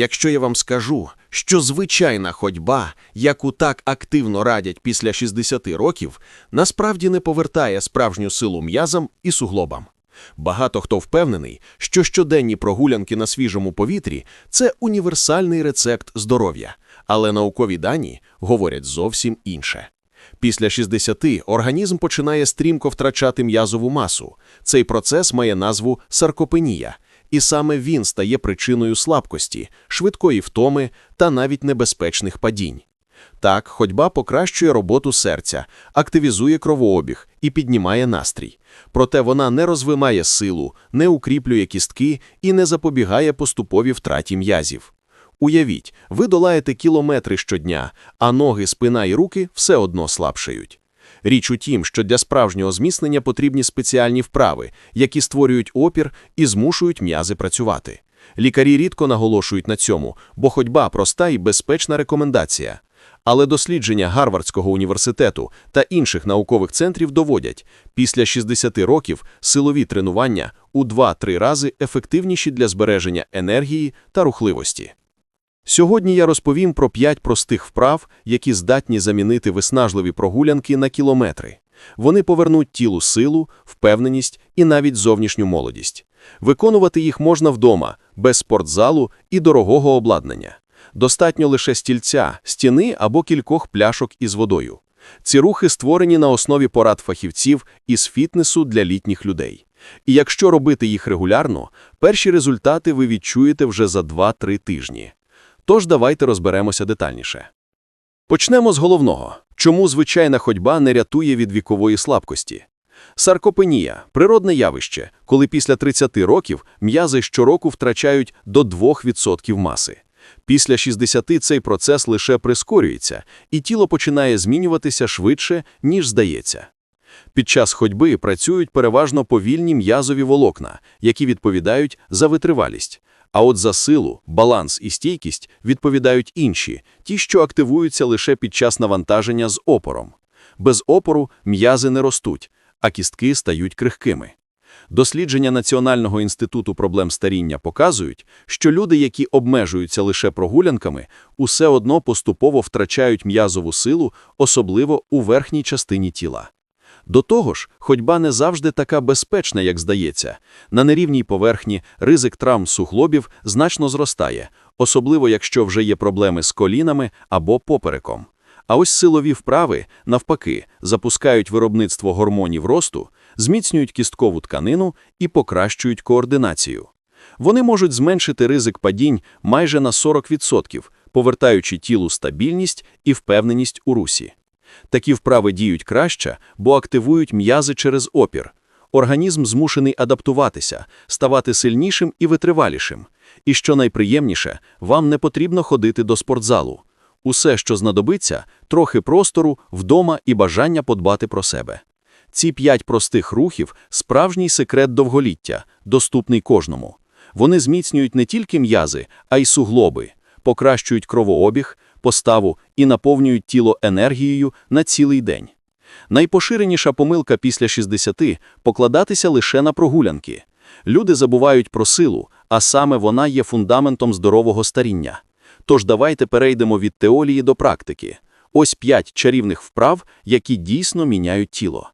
Якщо я вам скажу, що звичайна ходьба, яку так активно радять після 60 років, насправді не повертає справжню силу м'язам і суглобам. Багато хто впевнений, що щоденні прогулянки на свіжому повітрі це універсальний рецепт здоров'я, але наукові дані говорять зовсім інше. Після 60 організм починає стрімко втрачати м'язову масу. Цей процес має назву саркопенія, і саме він стає причиною слабкості, швидкої втоми та навіть небезпечних падінь. Так, ходьба покращує роботу серця, активізує кровообіг і піднімає настрій. Проте вона не розвимає силу, не укріплює кістки і не запобігає поступовій втраті м'язів. Уявіть, ви долаєте кілометри щодня, а ноги, спина і руки все одно слабшають. Річ у тім, що для справжнього зміцнення потрібні спеціальні вправи, які створюють опір і змушують м'язи працювати. Лікарі рідко наголошують на цьому, бо ходьба проста і безпечна рекомендація. Але дослідження Гарвардського університету та інших наукових центрів доводять, після 60 років силові тренування у 2-3 рази ефективніші для збереження енергії та рухливості. Сьогодні я розповім про 5 простих вправ, які здатні замінити виснажливі прогулянки на кілометри. Вони повернуть тілу силу, впевненість і навіть зовнішню молодість. Виконувати їх можна вдома, без спортзалу і дорогого обладнання. Достатньо лише стільця, стіни або кількох пляшок із водою. Ці рухи створені на основі порад фахівців із фітнесу для літніх людей. І якщо робити їх регулярно, перші результати ви відчуєте вже за 2-3 тижні. Тож давайте розберемося детальніше. Почнемо з головного. Чому звичайна ходьба не рятує від вікової слабкості? Саркопенія – природне явище, коли після 30 років м'язи щороку втрачають до 2% маси. Після 60 цей процес лише прискорюється, і тіло починає змінюватися швидше, ніж здається. Під час ходьби працюють переважно повільні м'язові волокна, які відповідають за витривалість. А от за силу, баланс і стійкість відповідають інші, ті, що активуються лише під час навантаження з опором. Без опору м'язи не ростуть, а кістки стають крихкими. Дослідження Національного інституту проблем старіння показують, що люди, які обмежуються лише прогулянками, усе одно поступово втрачають м'язову силу, особливо у верхній частині тіла. До того ж, ходьба не завжди така безпечна, як здається. На нерівній поверхні ризик травм суглобів значно зростає, особливо якщо вже є проблеми з колінами або попереком. А ось силові вправи, навпаки, запускають виробництво гормонів росту, зміцнюють кісткову тканину і покращують координацію. Вони можуть зменшити ризик падінь майже на 40%, повертаючи тілу стабільність і впевненість у русі. Такі вправи діють краще, бо активують м'язи через опір. Організм змушений адаптуватися, ставати сильнішим і витривалішим. І що найприємніше, вам не потрібно ходити до спортзалу. Усе, що знадобиться, трохи простору, вдома і бажання подбати про себе. Ці п'ять простих рухів справжній секрет довголіття, доступний кожному. Вони зміцнюють не тільки м'язи, а й суглоби, покращують кровообіг, поставу і наповнюють тіло енергією на цілий день. Найпоширеніша помилка після 60 – покладатися лише на прогулянки. Люди забувають про силу, а саме вона є фундаментом здорового старіння. Тож давайте перейдемо від теорії до практики. Ось п'ять чарівних вправ, які дійсно міняють тіло.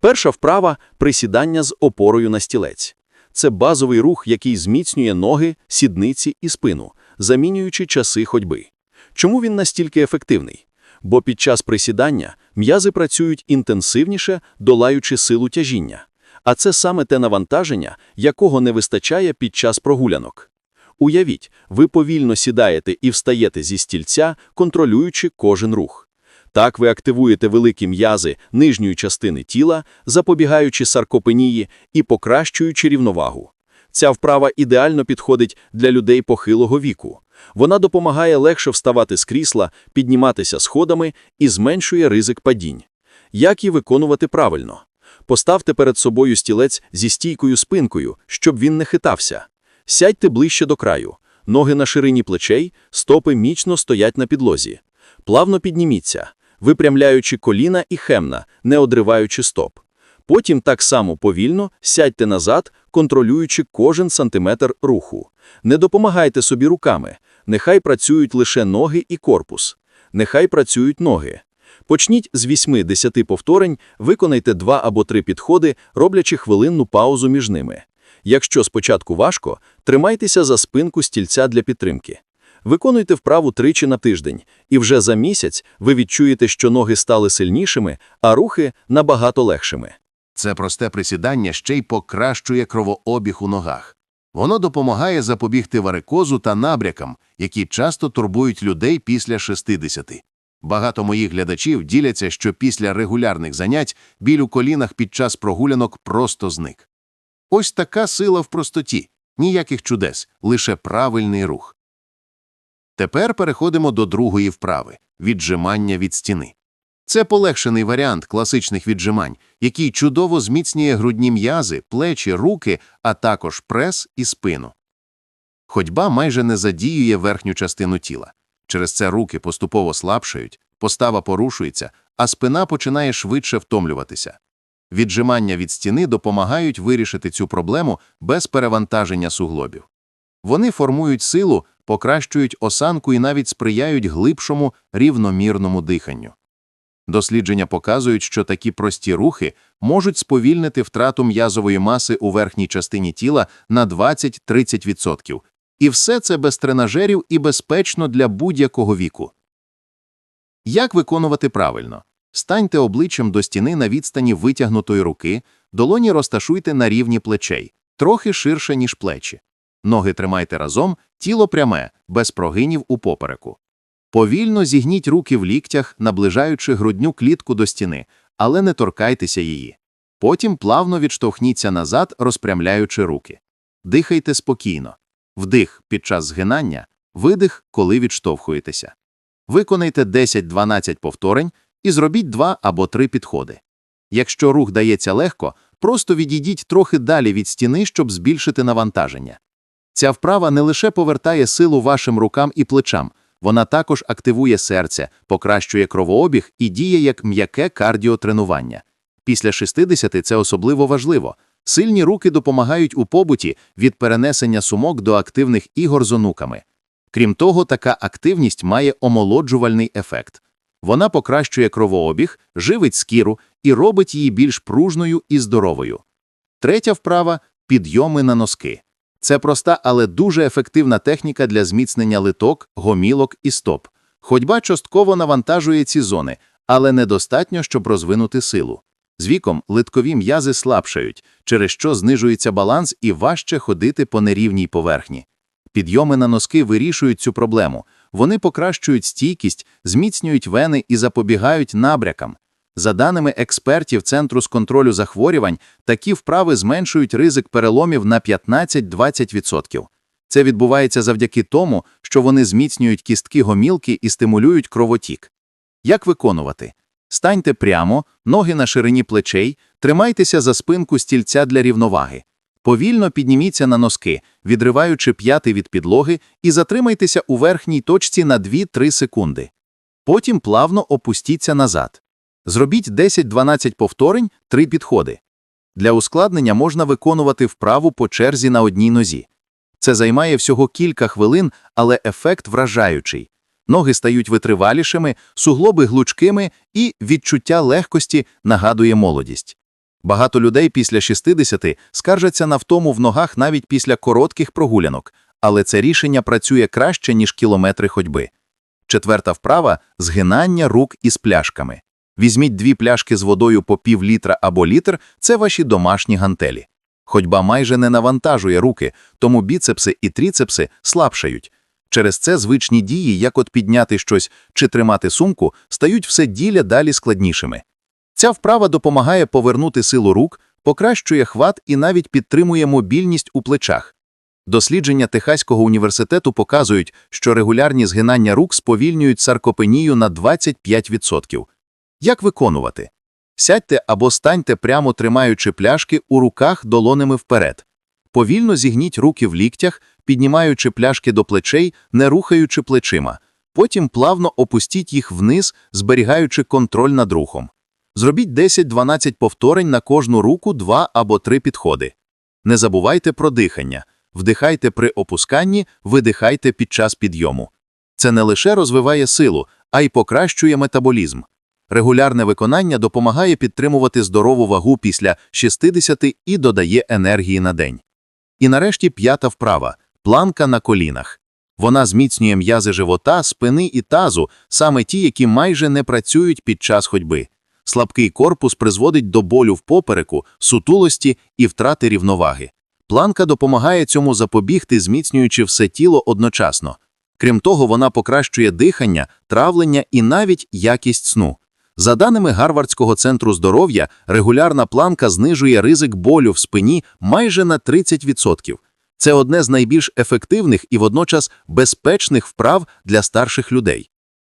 Перша вправа присідання з опорою на стілець. Це базовий рух, який зміцнює ноги, сідниці і спину, замінюючи часи ходьби. Чому він настільки ефективний? Бо під час присідання м'язи працюють інтенсивніше, долаючи силу тяжіння. А це саме те навантаження, якого не вистачає під час прогулянок. Уявіть, ви повільно сідаєте і встаєте зі стільця, контролюючи кожен рух. Так ви активуєте великі м'язи нижньої частини тіла, запобігаючи саркопенії і покращуючи рівновагу. Ця вправа ідеально підходить для людей похилого віку. Вона допомагає легше вставати з крісла, підніматися сходами і зменшує ризик падінь. Як її виконувати правильно? Поставте перед собою стілець зі стійкою спинкою, щоб він не хитався. Сядьте ближче до краю, ноги на ширині плечей, стопи міцно стоять на підлозі. Плавно підніміться, випрямляючи коліна і хемна, не одриваючи стоп. Потім так само повільно сядьте назад, контролюючи кожен сантиметр руху. Не допомагайте собі руками, Нехай працюють лише ноги і корпус. Нехай працюють ноги. Почніть з 8-10 повторень, виконайте 2 або 3 підходи, роблячи хвилинну паузу між ними. Якщо спочатку важко, тримайтеся за спинку стільця для підтримки. Виконуйте вправу тричі на тиждень, і вже за місяць ви відчуєте, що ноги стали сильнішими, а рухи набагато легшими. Це просте присідання ще й покращує кровообіг у ногах. Воно допомагає запобігти варикозу та набрякам, які часто турбують людей після 60. Багато моїх глядачів діляться, що після регулярних занять біль у колінах під час прогулянок просто зник. Ось така сила в простоті, ніяких чудес, лише правильний рух. Тепер переходимо до другої вправи – віджимання від стіни. Це полегшений варіант класичних віджимань, який чудово зміцнює грудні м'язи, плечі, руки, а також прес і спину. Ходьба майже не задіює верхню частину тіла. Через це руки поступово слабшають, постава порушується, а спина починає швидше втомлюватися. Віджимання від стіни допомагають вирішити цю проблему без перевантаження суглобів. Вони формують силу, покращують осанку і навіть сприяють глибшому, рівномірному диханню. Дослідження показують, що такі прості рухи можуть сповільнити втрату м'язової маси у верхній частині тіла на 20-30%. І все це без тренажерів і безпечно для будь-якого віку. Як виконувати правильно? Станьте обличчям до стіни на відстані витягнутої руки, долоні розташуйте на рівні плечей, трохи ширше, ніж плечі. Ноги тримайте разом, тіло пряме, без прогинів у попереку. Повільно зігніть руки в ліктях, наближаючи грудню клітку до стіни, але не торкайтеся її. Потім плавно відштовхніться назад, розпрямляючи руки. Дихайте спокійно. Вдих під час згинання, видих, коли відштовхуєтеся. Виконайте 10-12 повторень і зробіть 2 або 3 підходи. Якщо рух дається легко, просто відійдіть трохи далі від стіни, щоб збільшити навантаження. Ця вправа не лише повертає силу вашим рукам і плечам, вона також активує серце, покращує кровообіг і діє як м'яке кардіотренування. Після 60 це особливо важливо. Сильні руки допомагають у побуті від перенесення сумок до активних ігор з онуками. Крім того, така активність має омолоджувальний ефект. Вона покращує кровообіг, живить скіру і робить її більш пружною і здоровою. Третя вправа підйоми на носки. Це проста, але дуже ефективна техніка для зміцнення литок, гомілок і стоп. Ходьба частково навантажує ці зони, але недостатньо, щоб розвинути силу. З віком литкові м'язи слабшають, через що знижується баланс і важче ходити по нерівній поверхні. Підйоми на носки вирішують цю проблему. Вони покращують стійкість, зміцнюють вени і запобігають набрякам. За даними експертів Центру з контролю захворювань, такі вправи зменшують ризик переломів на 15-20%. Це відбувається завдяки тому, що вони зміцнюють кістки гомілки і стимулюють кровотік. Як виконувати? Станьте прямо, ноги на ширині плечей, тримайтеся за спинку стільця для рівноваги. Повільно підніміться на носки, відриваючи п'яти від підлоги, і затримайтеся у верхній точці на 2-3 секунди. Потім плавно опустіться назад. Зробіть 10-12 повторень, 3 підходи. Для ускладнення можна виконувати вправу по черзі на одній нозі. Це займає всього кілька хвилин, але ефект вражаючий. Ноги стають витривалішими, суглоби глучкими і відчуття легкості нагадує молодість. Багато людей після 60 скаржаться на втому в ногах навіть після коротких прогулянок, але це рішення працює краще, ніж кілометри ходьби. Четверта вправа згинання рук із пляшками. Візьміть дві пляшки з водою по пів літра або літр це ваші домашні гантелі. Ходьба майже не навантажує руки, тому біцепси і тріцепси слабшають. Через це звичні дії, як от підняти щось чи тримати сумку, стають все діля далі складнішими. Ця вправа допомагає повернути силу рук, покращує хват і навіть підтримує мобільність у плечах. Дослідження Техаського університету показують, що регулярні згинання рук сповільнюють саркопенію на 25%. Як виконувати? Сядьте або станьте прямо тримаючи пляшки у руках долонами вперед. Повільно зігніть руки в ліктях, піднімаючи пляшки до плечей, не рухаючи плечима. Потім плавно опустіть їх вниз, зберігаючи контроль над рухом. Зробіть 10-12 повторень на кожну руку 2 або 3 підходи. Не забувайте про дихання. Вдихайте при опусканні, видихайте під час підйому. Це не лише розвиває силу, а й покращує метаболізм. Регулярне виконання допомагає підтримувати здорову вагу після 60 і додає енергії на день. І нарешті п'ята вправа – планка на колінах. Вона зміцнює м'язи живота, спини і тазу, саме ті, які майже не працюють під час ходьби. Слабкий корпус призводить до болю в попереку, сутулості і втрати рівноваги. Планка допомагає цьому запобігти, зміцнюючи все тіло одночасно. Крім того, вона покращує дихання, травлення і навіть якість сну. За даними Гарвардського центру здоров'я, регулярна планка знижує ризик болю в спині майже на 30%. Це одне з найбільш ефективних і водночас безпечних вправ для старших людей.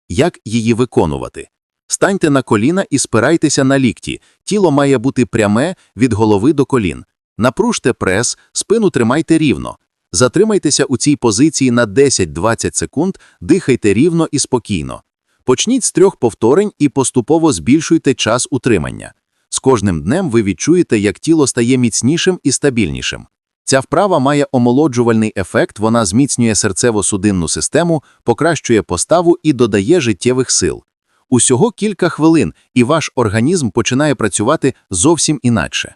Як її виконувати? Станьте на коліна і спирайтеся на лікті. Тіло має бути пряме від голови до колін. Напружте прес, спину тримайте рівно. Затримайтеся у цій позиції на 10-20 секунд, дихайте рівно і спокійно. Почніть з трьох повторень і поступово збільшуйте час утримання. З кожним днем ви відчуєте, як тіло стає міцнішим і стабільнішим. Ця вправа має омолоджувальний ефект, вона зміцнює серцево-судинну систему, покращує поставу і додає життєвих сил. Усього кілька хвилин, і ваш організм починає працювати зовсім інакше.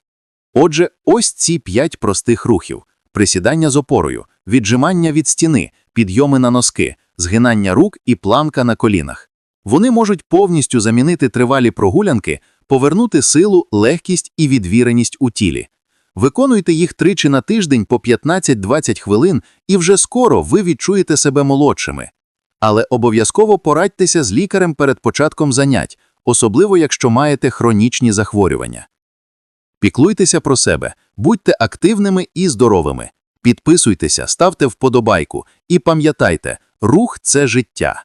Отже, ось ці п'ять простих рухів: присідання з опорою, віджимання від стіни, підйоми на носки, згинання рук і планка на колінах. Вони можуть повністю замінити тривалі прогулянки, повернути силу, легкість і відвіреність у тілі. Виконуйте їх тричі на тиждень по 15-20 хвилин, і вже скоро ви відчуєте себе молодшими. Але обов'язково порадьтеся з лікарем перед початком занять, особливо якщо маєте хронічні захворювання. Піклуйтеся про себе, будьте активними і здоровими. Підписуйтеся, ставте вподобайку і пам'ятайте, рух це життя.